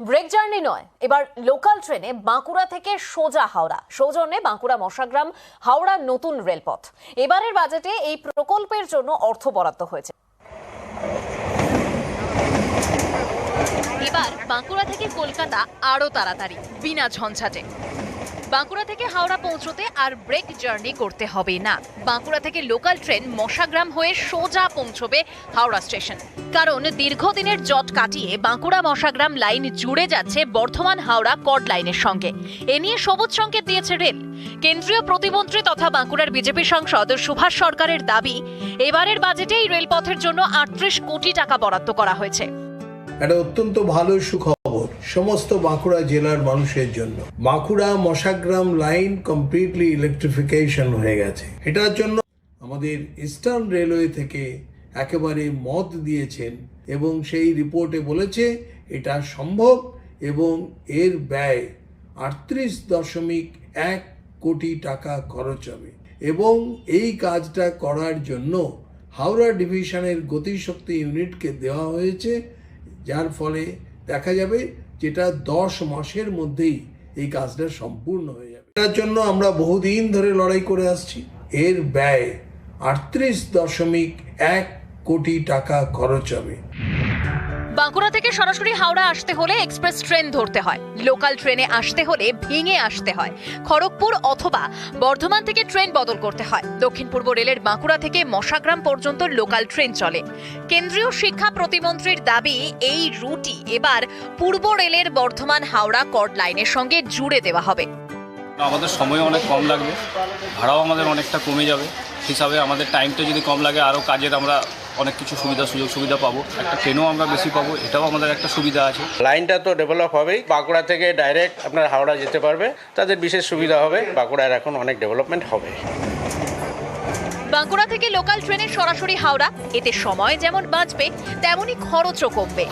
Break journey নয়, এবার local ট্রেনে বাঁকুড়া থেকে সোজা হাওড়া। সৌজন্যে বাঁকুড়া মশাগ্রাম, হাওড়া নতুন রেলপথ। এবারের বাজেটে এই প্রকল্পের জন্য অর্থ বরাদ্দ হয়েছে। এবার বাঁকুড়া থেকে কলকাতা আরও তাড়াতাড়ি, বিনা ঝঞ্ঝাটে। বাঁকুড়া থেকে হাওড়া পৌঁছতে আর ব্রেক জার্নি করতে হবে না। বাঁকুড়া থেকে লোকাল ট্রেন মশাগ্রাম হয়ে সোজা পৌঁছবে হাওড়া স্টেশন। কারণ দীর্ঘদিনের জট কাটিয়ে বাঁকুড়া মশাগ্রাম লাইন জুড়ে যাচ্ছে বর্ধমান হাওড়া কড লাইনের সঙ্গে। এ নিয়ে সবুজ সংকেত দিয়েছে রেল। কেন্দ্রীয় প্রতিমন্ত্রী তথা বাঁকুড়ার বিজেপি সাংসদ সুভাষ সরকারের দাবি, এবারের বাজেটে এই রেলপথের জন্য আটত্রিশ কোটি টাকা বরাদ্দ করা হয়েছে। একটা অত্যন্ত ভালো সুখবর সমস্ত বাঁকুড়া জেলার মানুষের জন্য। Bankura Masagram line completely electrification হয়ে গেছে। এটার জন্য আমাদের ইস্টার্ন রেলওয়ে থেকে একেবারে মত দিয়েছেন এবং সেই রিপোর্টে বলেছে, এটা সম্ভব এবং এর ব্যয় আটত্রিশ দশমিক এক কোটি টাকা খরচ হবে। এবং এই কাজটা করার জন্য হাওড়া ডিভিশনের গতিশক্তি ইউনিটকে দেওয়া হয়েছে। যার ফলে দেখা যাবে যেটা দশ মাসের মধ্যেই এই কাজটা সম্পূর্ণ হয়ে যাবে। এটার জন্য আমরা বহুদিন ধরে লড়াই করে আসছি। এর ব্যয় আটত্রিশ দশমিক এক কোটি টাকা খরচ হবে। বাঁকুড়া থেকে সরাসরি হাওড়া আসতে হলে এক্সপ্রেস ট্রেন ধরতে হয়। লোকাল ট্রেনে আসতে হলে ভেঙে আসতে হয়। খড়গপুর অথবা বর্ধমান থেকে ট্রেন বদল করতে হয়। দক্ষিণ পূর্ব রেলের বাঁকুড়া থেকে মশাগ্রাম পর্যন্ত লোকাল ট্রেন চলে। কেন্দ্রীয় শিক্ষা প্রতিমন্ত্রীর দাবি, এই রুটই এবার পূর্ব রেলের বর্ধমান হাওড়া কট লাইনের সঙ্গে জুড়ে দেওয়া হবে। আমাদের সময় অনেক কম লাগবে। ভাড়াও আমাদের অনেকটা কমে যাবে। হিসাবে আমাদের টাইমটা যদি কম লাগে, আরও কাজের আমরা অনেক কিছু সুবিধা সুযোগ সুবিধা পাবো। একটা ট্রেনও আমরা বেশি পাবো এটাও আমাদের একটা সুবিধা আছে। লাইনটা তো ডেভেলপ হবেই। বাঁকুড়া থেকে ডাইরেক্ট আপনার হাওড়া যেতে পারবে। তাদের বিশেষ সুবিধা হবে। বাঁকুড়ার এখন অনেক ডেভেলপমেন্ট হবে। বাঁকুড়া থেকে লোকাল ট্রেনে সরাসরি হাওড়া। এতে সময় যেমন বাঁচবে তেমনই খরচও কমবে।